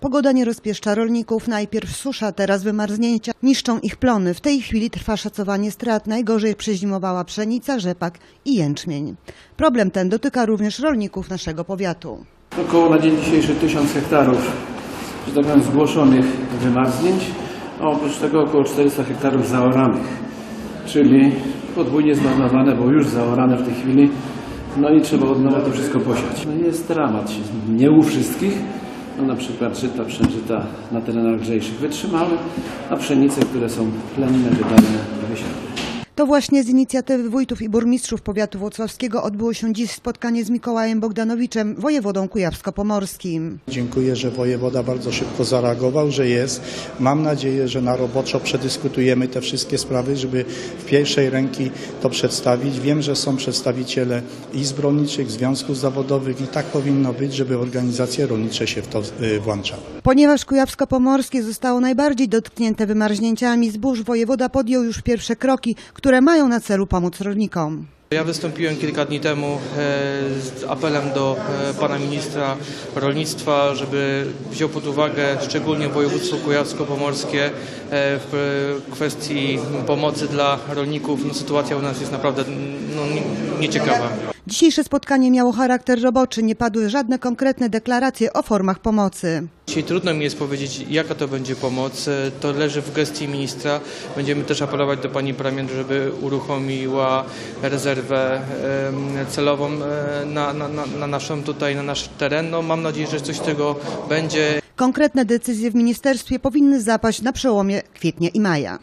Pogoda nie rozpieszcza rolników. Najpierw susza, teraz wymarznięcia niszczą ich plony. W tej chwili trwa szacowanie strat. Najgorzej przezimowała pszenica, rzepak i jęczmień. Problem ten dotyka również rolników naszego powiatu. Około na dzień dzisiejszy 1000 hektarów, że tak powiem, zgłoszonych wymarznięć, a oprócz tego około 400 hektarów zaoranych, czyli podwójnie zmarnowane, bo już zaorane w tej chwili, no i trzeba od nowa to wszystko posiać. No jest dramat, nie u wszystkich, no na przykład żyta, przężyta na terenach grzejszych wytrzymały, a pszenice, które są plenne, wydajne, wysiadły. To właśnie z inicjatywy wójtów i burmistrzów powiatu włocławskiego odbyło się dziś spotkanie z Mikołajem Bogdanowiczem, wojewodą kujawsko-pomorskim. Dziękuję, że wojewoda bardzo szybko zareagował, że jest. Mam nadzieję, że na roboczo przedyskutujemy te wszystkie sprawy, żeby w pierwszej ręki to przedstawić. Wiem, że są przedstawiciele izb rolniczych, związków zawodowych i tak powinno być, żeby organizacje rolnicze się w to y, włączały. Ponieważ Kujawsko-Pomorskie zostało najbardziej dotknięte wymarznięciami zbóż, wojewoda podjął już pierwsze kroki, które mają na celu pomóc rolnikom. Ja wystąpiłem kilka dni temu e, z apelem do e, pana ministra rolnictwa, żeby wziął pod uwagę szczególnie województwo kujawsko-pomorskie e, w kwestii pomocy dla rolników. No, sytuacja u nas jest naprawdę no, nie- nieciekawa. Dzisiejsze spotkanie miało charakter roboczy, nie padły żadne konkretne deklaracje o formach pomocy. Dzisiaj trudno mi jest powiedzieć, jaka to będzie pomoc. E, To leży w gestii ministra. Będziemy też apelować do pani premier, żeby uruchomiła rezerwę celową e, na, na, na, na naszą tutaj, na nasz teren. No, mam nadzieję, że coś z tego będzie. Konkretne decyzje w ministerstwie powinny zapaść na przełomie kwietnia i maja.